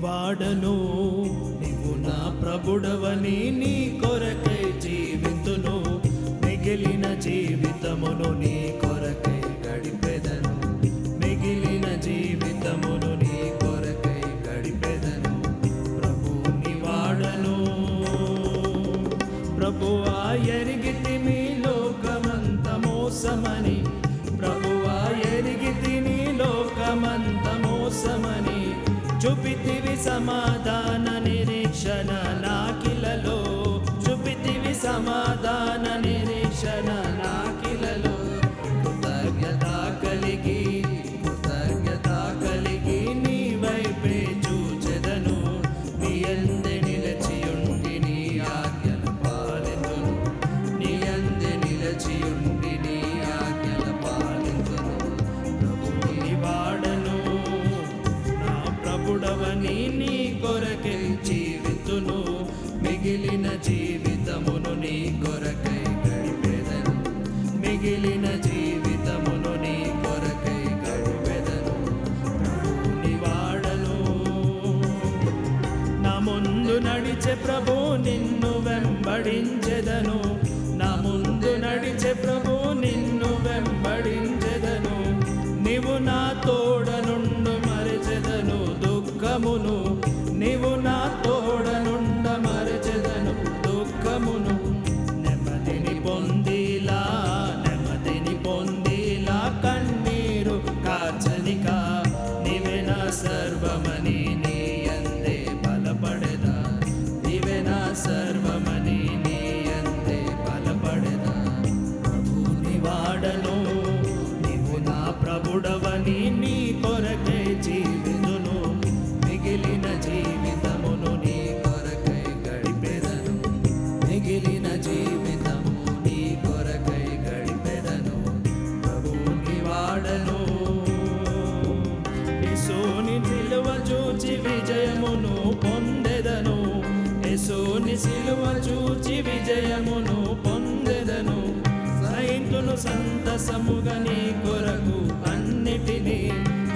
వాడను. నీవు నా ప్రభుడవని నీ కొరకై జీవితును. మిగిలిన జీవితమును నీ కొరకై గడిపెదను. మిగిలిన జీవితమును నీ కొరకై గడిపెదను. ప్రభుని వాడను. ప్రభువా ఎరిగితి మీ లోకమంత మోసమని. ప్రభువా ఎరిగితి నీ లోకమంత మోసమని. చూపితివి సమాధాన నిరీక్షణ నాకిలలో చూపితివి సమాధాన ప్రభుడవని నీ కొరకే జీవితును మిగిలిన జీవితమును నీ కొరకై గడిపెదను. మిగిలిన జీవితమును నీ కొరకై గడిపెదను. ప్రభుని వాడను నా ముందు నడిచే ప్రభు నిన్ను వెంబడించెదను. মনো యేసుని సిలువ చూచి విజయమును పొందెదను. సైంతును సంతసముగా నీ కొరకు అన్నిటినీ.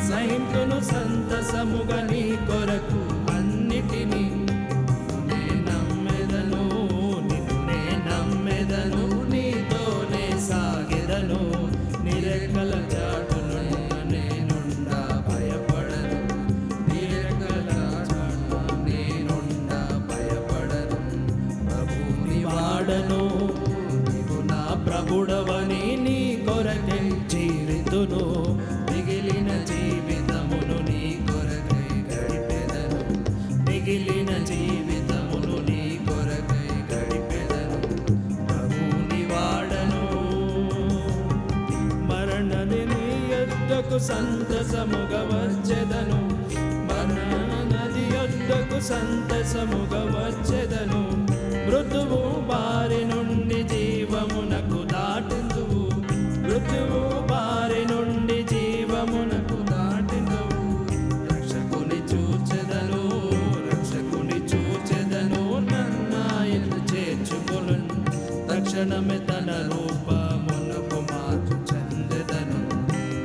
సైంతును సంతసముగా నీ కొరకు అన్నిటినీ. జీవితును మిగిలిన జీవితమును నీ కొరకై గడిపెదను. మిగిలిన జీవితమును నీ కొరకై గడిపెదను. ప్రభుని వాడను మరణని నీ యొద్దకు సంతసముగా వచ్చెదను. మరణ నది యొద్దకు సంతసముగా వచ్చెదను. మృతువు బారి తక్షణమే తన రూపమునకు మార్పు చెందెదను.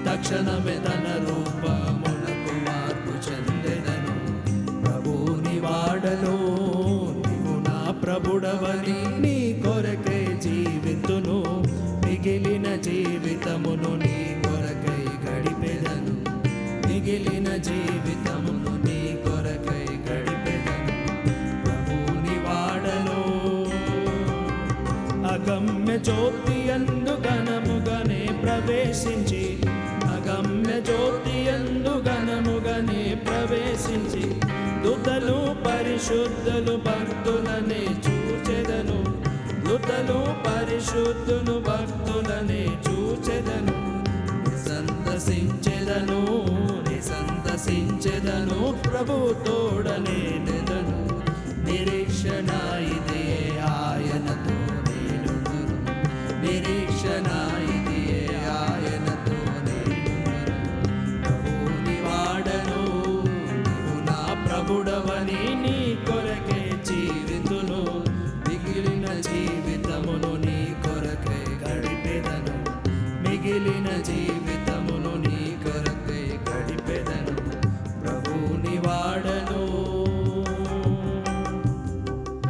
తక్షణమే తన రూపమునకు మార్పు చెందెదను. ప్రభుని వాడలో నీవు నా ప్రభుడవని అగమ్య జ్యోతి అందు ఘనముగానే ప్రవేశించి. అగమ్య జ్యోతి అందు ఘనముగానే ప్రవేశించి. దుతలు పరిశుద్ధులు భక్తులనే చూచెదను. దుతలు పరిశుద్ధులు భక్తులనే చూచెదను. సంతసించెదను సంతసించెదను ప్రభు తోడనే నెదను మిగిలిన జీవితం.